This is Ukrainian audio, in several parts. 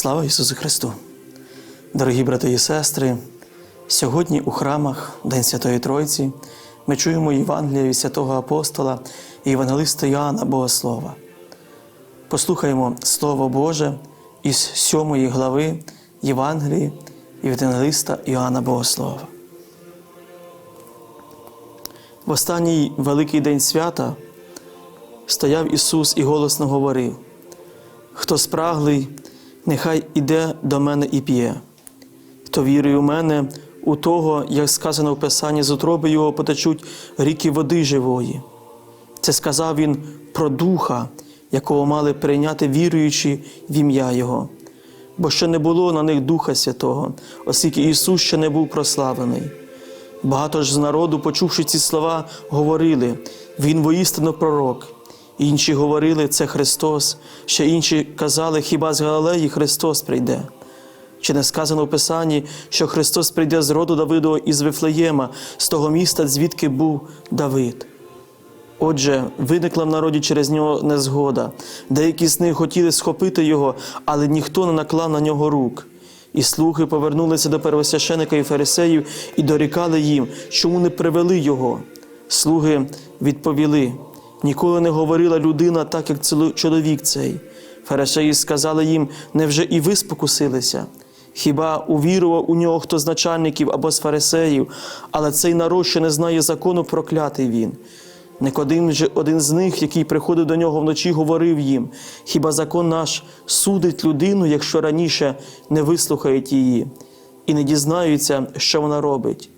Слава Ісусу Христу! Дорогі брати і сестри, сьогодні у храмах День Святої Тройці ми чуємо Євангелія від святого апостола і Євангелиста Іоанна Богослова. Послухаємо Слово Боже із сьомої глави Євангелії і Євангелиста Іоанна Богослова. В останній великий день свята стояв Ісус і голосно говорив: Хто спраглий, нехай іде до мене і п'є. Хто вірує у мене, у того, як сказано в Писанні, з утроби його потечуть ріки води живої. Це сказав він про Духа, якого мали прийняти віруючі в ім'я Його. Бо ще не було на них Духа Святого, оскільки Ісус ще не був прославлений. Багато ж з народу, почувши ці слова, говорили: Він воістину пророк. Інші говорили, це Христос, ще інші казали, хіба з Галилеї Христос прийде. Чи не сказано в Писанні, що Христос прийде з роду Давидова із Вифлеєма, з того міста, звідки був Давид? Отже, виникла в народі через нього незгода. Деякі з них хотіли схопити його, але ніхто не наклав на нього рук. І слухи повернулися до первосвященика і фарисеїв і дорікали їм, чому не привели його. Слуги відповіли: ніколи не говорила людина, так як чоловік цей. Фарисеї сказали їм: невже і ви спокусилися? Хіба увірував у нього хто з начальників або з фарисеїв, але цей народ, що не знає закону, проклятий він. Никодим же один з них, який приходив до нього вночі, говорив їм: хіба закон наш судить людину, якщо раніше не вислухають її, і не дізнаються, що вона робить?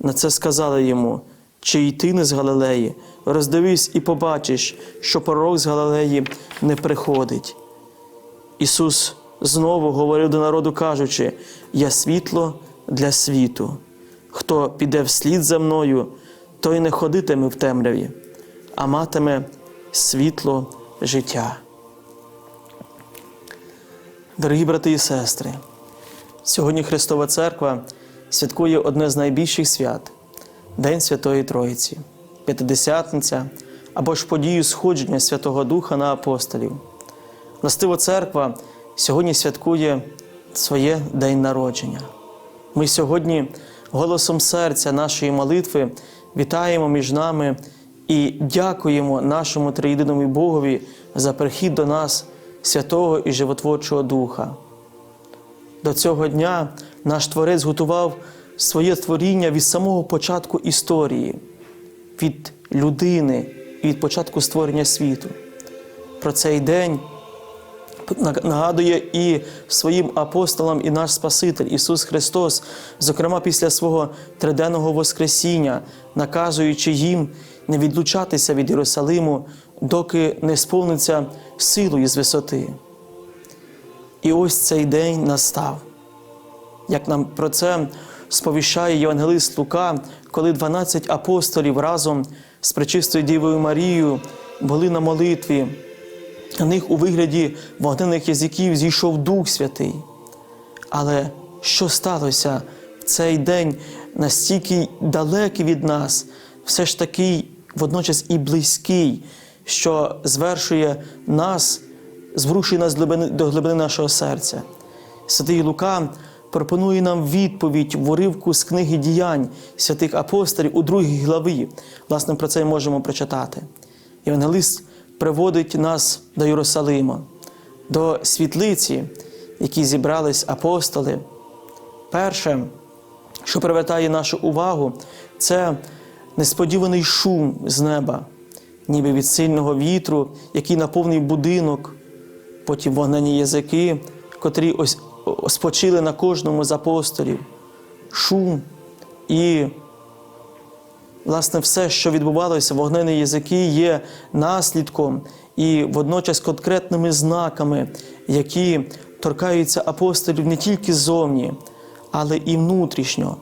На це сказали йому: чи й ти не з Галилеї? Роздивись і побачиш, що пророк з Галилеї не приходить. Ісус знову говорив до народу, кажучи: Я світло для світу. Хто піде вслід за мною, той не ходитиме в темряві, а матиме світло життя. Дорогі брати і сестри, сьогодні Христова Церква святкує одне з найбільших свят День Святої Троїці, П'ятидесятниця або ж подію сходження Святого Духа на апостолів. Властиво церква сьогодні святкує своє день народження. Ми сьогодні голосом серця нашої молитви вітаємо між нами і дякуємо нашому триєдиному Богові за прихід до нас Святого і Животворчого Духа. До цього дня наш Творець готував своє творіння від самого початку історії, від людини і від початку створення світу. Про цей день нагадує і своїм апостолам, і наш Спаситель Ісус Христос, зокрема після свого триденного Воскресіння, наказуючи їм не відлучатися від Єрусалиму, доки не сповниться силою з висоти. І ось цей день настав. Як нам про це сповіщає Євангелист Лука, коли 12 апостолів разом з Пречистою Дівою Марією були на молитві, на них у вигляді вогнених язиків зійшов Дух Святий. Але що сталося в цей день настільки далекий від нас, все ж таки водночас і близький, що звершує нас, зворушує нас до глибини нашого серця. Святий Лука пропонує нам відповідь в уривку з книги діянь святих апостолів у другій главі. Власне, про це можемо прочитати. Євангелист приводить нас до Єрусалима, до світлиці, в якій зібрались апостоли. Перше, що привертає нашу увагу, це несподіваний шум з неба, ніби від сильного вітру, який наповнив будинок, потім вогнені язики, котрі ось спочили на кожному з апостолів. Шум і Власне, все, що відбувалося, вогнені язики, є наслідком і водночас конкретними знаками, які торкаються апостолів не тільки ззовні, але і внутрішньо.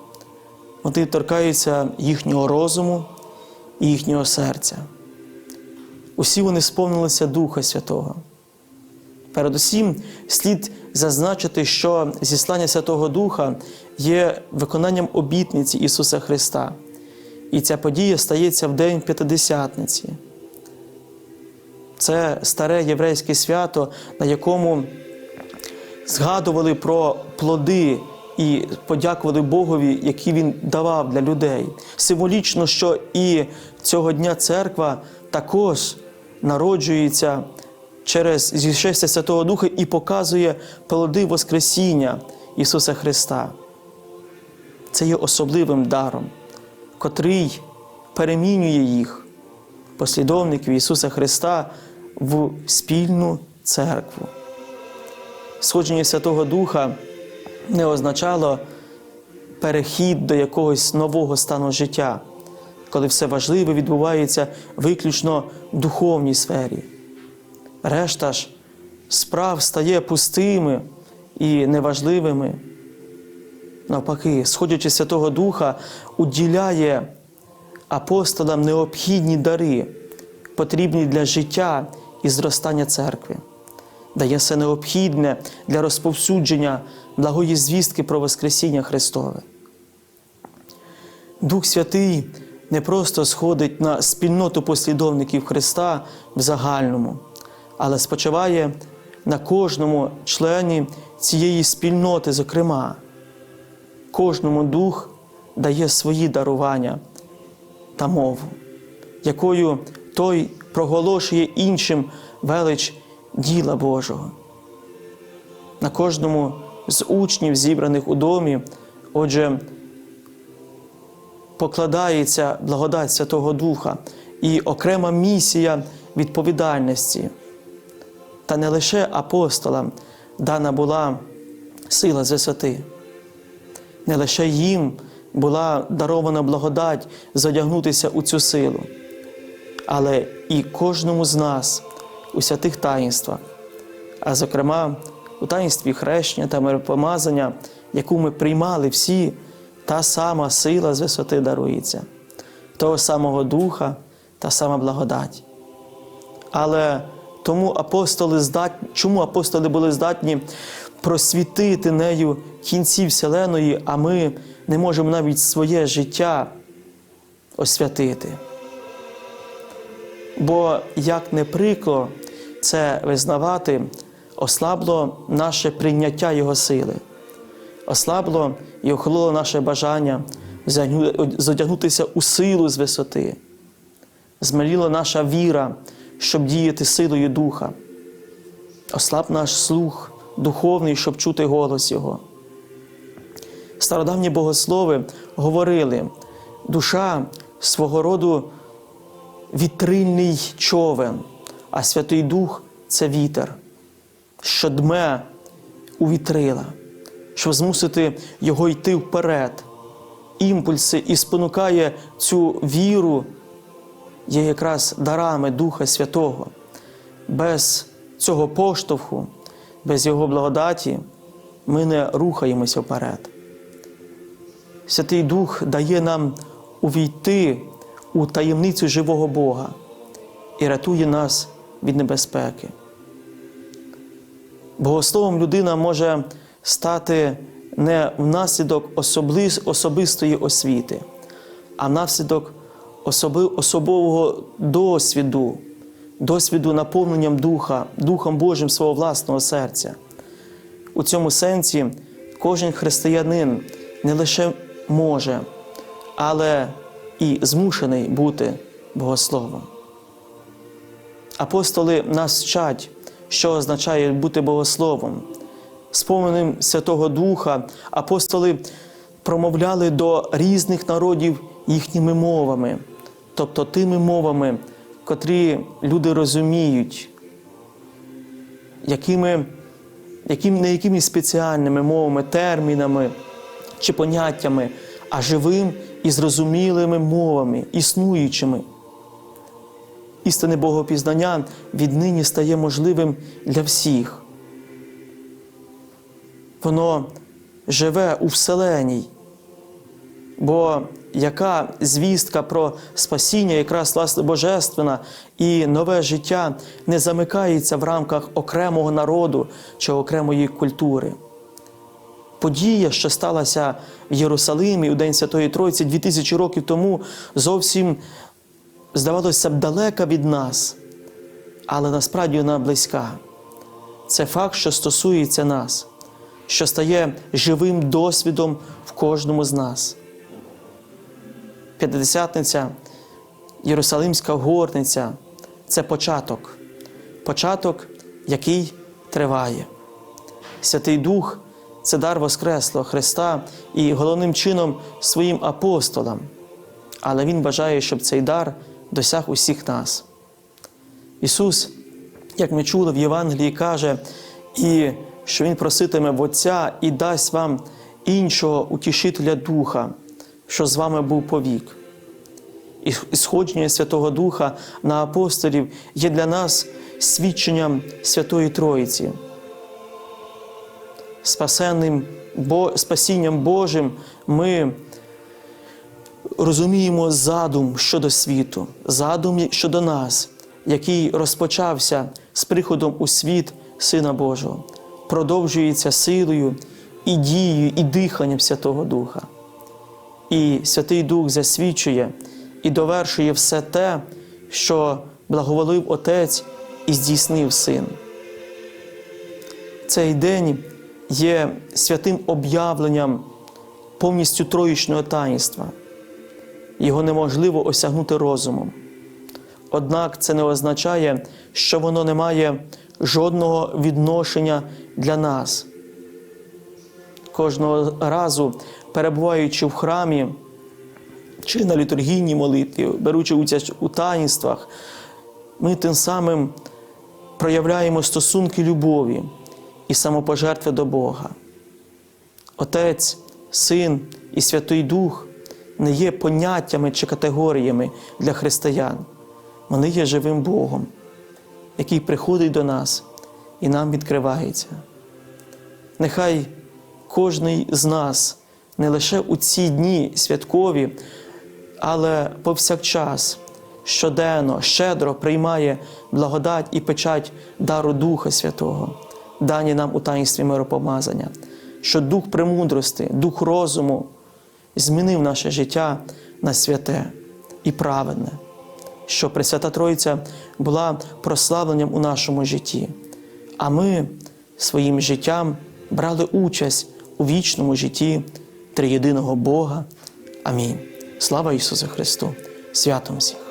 Вони торкаються їхнього розуму і їхнього серця. Усі вони сповнилися Духа Святого. Передусім, слід зазначити, що зіслання Святого Духа є виконанням обітниці Ісуса Христа. І ця подія стається в день П'ятидесятниці. Це старе єврейське свято, на якому згадували про плоди і подякували Богові, які він давав для людей. Символічно, що і цього дня церква також народжується через зішестя Святого Духа і показує плоди Воскресіння Ісуса Христа. Це є особливим даром, котрий перемінює їх, послідовників Ісуса Христа, в спільну церкву. Сходження Святого Духа не означало перехід до якогось нового стану життя, коли все важливе відбувається виключно в духовній сфері. Решта ж справ стає пустими і неважливими. Навпаки, сходячи Святого Духа, уділяє апостолам необхідні дари, потрібні для життя і зростання церкви, дає все необхідне для розповсюдження благої звістки про Воскресіння Христове. Дух Святий не просто сходить на спільноту послідовників Христа в загальному, але спочиває на кожному члені цієї спільноти, зокрема. Кожному дух дає свої дарування та мову, якою той проголошує іншим велич діла Божого. На кожному з учнів, зібраних у домі, отже, покладається благодать Святого Духа і окрема місія відповідальності. Та не лише апостолам дана була сила з висоти, не лише їм була дарована благодать задягнутися у цю силу, але і кожному з нас у святих таїнствах, а зокрема у таїнстві хрещення та миропомазання, яку ми приймали всі, та сама сила з висоти дарується, того самого Духа, та сама благодать. Але тому апостоли здатні, чому апостоли були здатні просвітити нею кінці Вселеної, а ми не можемо навіть своє життя освятити. Бо, як не прикро це визнавати, ослабло наше прийняття Його сили, ослабло і охололо наше бажання задягнутися у силу з висоти, змаліла наша віра, щоб діяти силою Духа, ослаб наш слух духовний, щоб чути голос Його. Стародавні богослови говорили, душа свого роду вітрильний човен, а Святий Дух це вітер, що дме у вітрила, щоб змусити його йти вперед. Імпульси і спонукає цю віру, є якраз дарами Духа Святого. Без цього поштовху, без Його благодаті ми не рухаємося вперед. Святий Дух дає нам увійти у таємницю живого Бога і рятує нас від небезпеки. Богословом людина може стати не внаслідок особистої освіти, а внаслідок особового досвіду, досвіду наповненням Духа, Духом Божим свого власного серця. У цьому сенсі кожен християнин не лише може, але і змушений бути богословом. Апостоли нас вчать, що означає бути богословом. Сповненим Святого Духа апостоли промовляли до різних народів їхніми мовами, тобто тими мовами, котрі люди розуміють, якими, яким, не якимись спеціальними мовами, термінами чи поняттями, а живим і зрозумілими мовами, існуючими. Істинне богопізнання віднині стає можливим для всіх. Воно живе у Вселеній, бо яка звістка про спасіння, якраз власне божественна і нове життя не замикається в рамках окремого народу чи окремої культури. Подія, що сталася в Єрусалимі у День Святої Тройці 2000 років тому, зовсім здавалося б далека від нас, але насправді вона близька. Це факт, що стосується нас. що стає живим досвідом в кожному з нас. П'ятидесятниця, Єрусалимська горниця це початок, початок, який триває. Святий Дух це дар Воскреслого Христа і головним чином своїм апостолам. Але Він бажає, щоб цей дар досяг усіх нас. Ісус, як ми чули в Євангелії, каже, і що Він проситиме в Отця і дасть вам іншого утішителя Духа, що з вами був повік. І сходження Святого Духа на апостолів є для нас свідченням Святої Троїці. Спасенним спасінням Божим ми розуміємо задум щодо світу, задум щодо нас, який розпочався з приходом у світ Сина Божого, продовжується силою і дією, і диханням Святого Духа. І Святий Дух засвідчує і довершує все те, що благоволив Отець і здійснив Син. Цей день є святим об'явленням повністю троїчного таїнства. Його неможливо осягнути розумом. Однак це не означає, що воно не має жодного відношення для нас. Кожного разу, перебуваючи в храмі чи на літургійній молитві, беручи участь у таїнствах, ми тим самим проявляємо стосунки любові і самопожертви до Бога. Отець, Син і Святий Дух не є поняттями чи категоріями для християн. Вони є живим Богом, який приходить до нас і нам відкривається. Нехай кожний з нас не лише у ці дні святкові, але повсякчас, щоденно, щедро приймає благодать і печать дару Духа Святого, дані нам у таїнстві миропомазання, що дух премудрости, дух розуму змінив наше життя на святе і праведне, що Пресвята Тройця була прославленням у нашому житті, а ми своїм життям брали участь у вічному житті триєдиного Бога. Амінь. Слава Ісусу Христу! Святом всіх!